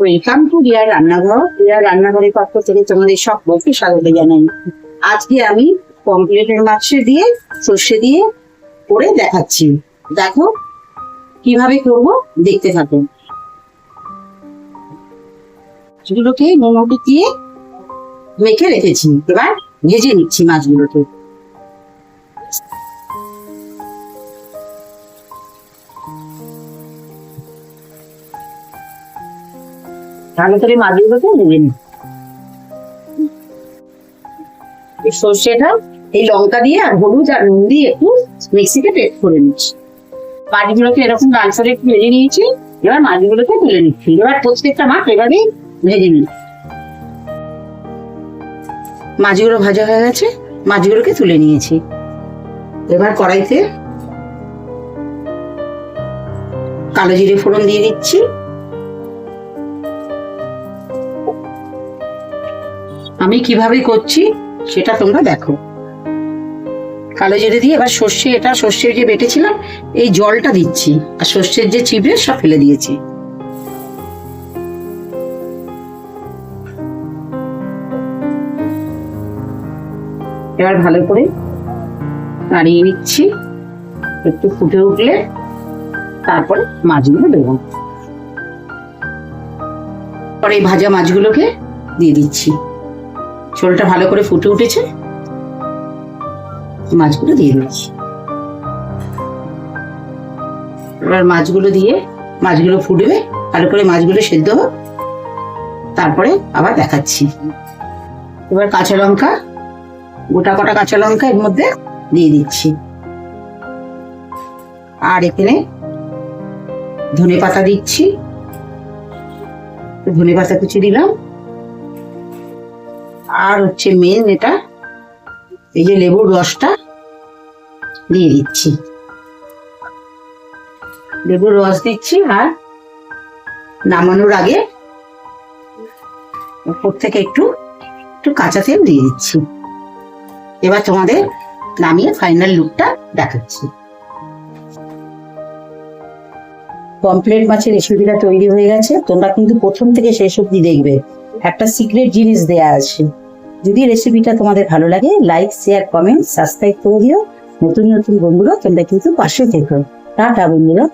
Welcome to Riya রান্নাঘর রিয়া রান্নাঘরের পক্ষ থেকে তোমাদের সকলকে স্বাগত জানাই। আজকে আমি পমপ্লেটের মাছ দিয়ে, সর্ষে দিয়ে করে দেখাচ্ছি। দেখো, কীভাবে করব দেখতে থাকো। মাছগুলোকে নুন দিয়ে মেখে রেখেছি। এবার ভেজে নিচ্ছি মাছগুলোকে। ভালো করে মাছগুলোকে ভেজে নিই সর্ষেটা, এই লঙ্কা দিয়ে আর হলুদ আর নুন দিয়ে একটু মিক্সিতে পেস্ট করে নিচ্ছি মাছগুলোকে এরকম লাল করে একটু ভেজে নিয়েছি, এবার মাছগুলোকে তুলে নিচ্ছি। এবার প্রত্যেকটা মাছ এভাবেই ভেজে নিই মাছগুলো ভাজা হয়ে গেছে মাছগুলোকে তুলে নিয়েছি। এবার কড়াইতে কালো জিরে ফোড়ন দিয়ে দিচ্ছি। আমি কীভাবে করছি সেটা তোমরা দেখো। কালো জিরে দিয়ে এবার সর্ষে, এটা সর্ষে যে বেটেছিলাম, এই জলটা দিচ্ছি। আর সর্ষের যে চিবড়ে, সব ফেলে দিয়েছি। এবার ভালো করে নাড়িয়ে নিচ্ছি। একটু ফুটে উঠলে তারপরে মাছগুলো দেবো। পরে এই ভাজা মাছগুলোকে দিয়ে দিচ্ছি। ঝোলটা ভালো করে ফুটে উঠেছে? মাছগুলো দিয়ে দিচ্ছি। এবার মাছগুলো দিয়ে মাছগুলো ফুটবে, ভালো করে মাছগুলো সেদ্ধ হোক। তারপরে আবার দেখাচ্ছি। এবার কাঁচা লঙ্কা, গোটা কটা কাঁচা লঙ্কা এর মধ্যে দিয়ে দিচ্ছি। আর এখানে ধনে পাতা দিচ্ছি। ধনে পাতা কুচি দিলাম। আর হচ্ছে মেন এটা, এই যে লেবুর রসটা দিয়ে দিচ্ছি। লেবুর রস দিচ্ছি আর নামানোর আগে উপর থেকে একটু একটু কাঁচা তেল দিয়ে দিচ্ছি। এবার তোমাদের নামিয়ে ফাইনাল লুকটা দেখাচ্ছি। কমপ্লেট মাছের রেসিপিটা তৈরি হয়ে গেছে। তোমরা কিন্তু প্রথম থেকে শেষ অব্দি দেখবে। একটা সিক্রেট জিনিস দেয়া আছে। যদি রেসিপিটা তোমাদের ভালো লাগে লাইক শেয়ার কমেন্ট সাবস্ক্রাইব করে দিও। নতুন নতুন বন্ধুরা তোমরা কিন্তু পাশে থেকো। টাটা বন্ধুরা।